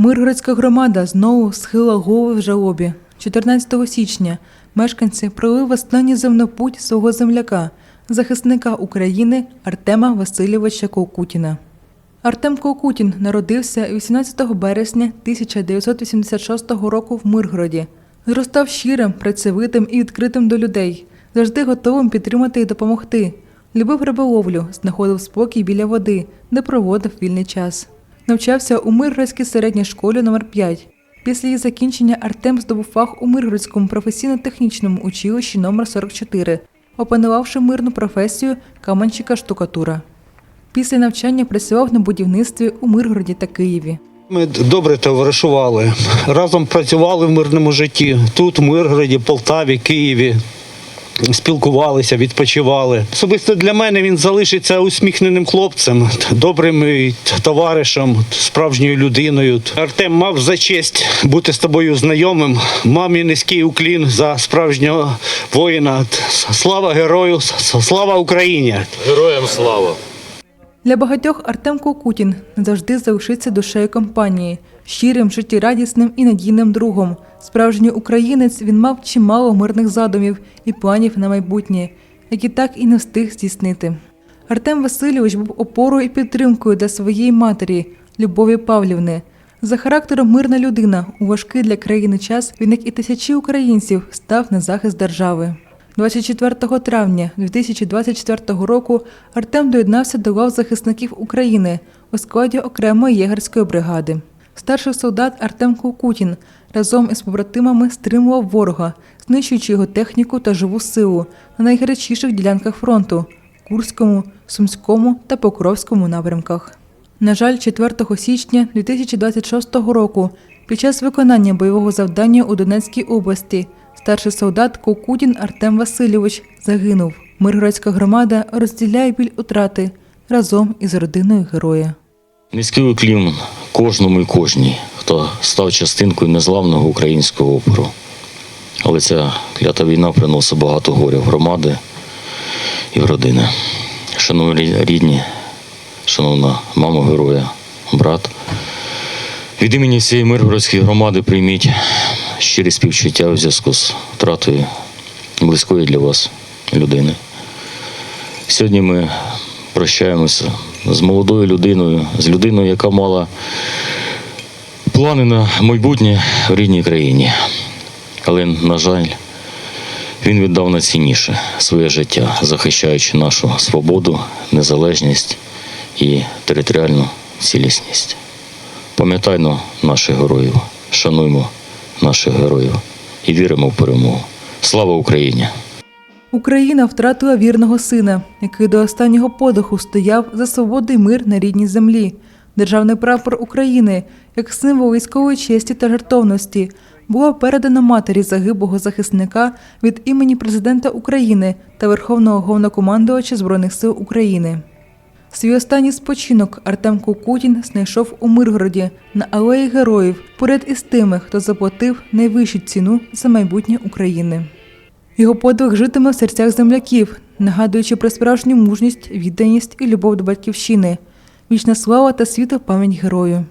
Миргородська громада знову схила голови в жалобі. 14 січня мешканці провели в останній земнопуть свого земляка, захисника України Артема Васильовича Ковкутіна. Артем Ковкутін народився 18 березня 1986 року в Миргороді. Зростав щирим, працьовитим і відкритим до людей, завжди готовим підтримати і допомогти. Любив риболовлю, знаходив спокій біля води, де проводив вільний час. Навчався у Миргородській середній школі номер 5 Після її закінчення Артем здобув фах у Миргородському професійно-технічному училищі номер 44 опанувавши мирну професію каменщика штукатура. Після навчання працював на будівництві у Миргороді та Києві. Ми добре товаришували, разом працювали в мирному житті. Тут, в Миргороді, Полтаві, Києві. Спілкувалися, відпочивали. Особисто для мене він залишиться усміхненим хлопцем, добрим товаришем, справжньою людиною. Артем мав за честь бути з тобою знайомим. Мамі низький уклін за справжнього воїна. Слава герою, слава Україні! Героям слава! Для багатьох Артем Кокутін завжди залишиться душею компанії, щирим, життєрадісним і надійним другом. Справжній українець він мав чимало мирних задумів і планів на майбутнє, які так і не встиг здійснити. Артем Васильович був опорою і підтримкою для своєї матері, Любові Павлівни. За характером мирна людина у важкий для країни час він, як і тисячі українців, став на захист держави. 24 травня 2024 року Артем доєднався до лав захисників України у складі окремої єгерської бригади. Старший солдат Артем Кукутін разом із побратимами стримував ворога, знищуючи його техніку та живу силу на найгарячіших ділянках фронту Курському, Сумському та Покровському напрямках. На жаль, 4 січня 2026 року під час виконання бойового завдання у Донецькій області старший солдат Кокудін Артем Васильович загинув. Миргородська громада розділяє біль утрати разом із родиною героя. Низький уклін кожному і кожній, хто став частинкою незламного українського опору. Але ця клята війна приносить багато горя в громади і в родини. Шановні рідні, шановна мама героя, брат. Від імені всієї Миргородської громади прийміть щирі співчуття у зв'язку з втратою близької для вас людини. Сьогодні ми прощаємося з молодою людиною, з людиною, яка мала плани на майбутнє в рідній країні. Але, на жаль, він віддав найцінніше своє життя, захищаючи нашу свободу, незалежність і територіальну цілісність. Пам'ятаймо наших героїв, шануймо наших героїв і віримо в перемогу. Слава Україні! Україна втратила вірного сина, який до останнього подиху стояв за свободу й мир на рідній землі. Державний прапор України, як символ військової честі та жертовності, було передано матері загиблого захисника від імені президента України та Верховного головнокомандувача Збройних сил України. Свій останній спочинок Артем Кукутін знайшов у Миргороді на алеї героїв поряд із тими, хто заплатив найвищу ціну за майбутнє України. Його подвиг житиме в серцях земляків, нагадуючи про справжню мужність, відданість і любов до батьківщини. Вічна слава та світа пам'ять герою.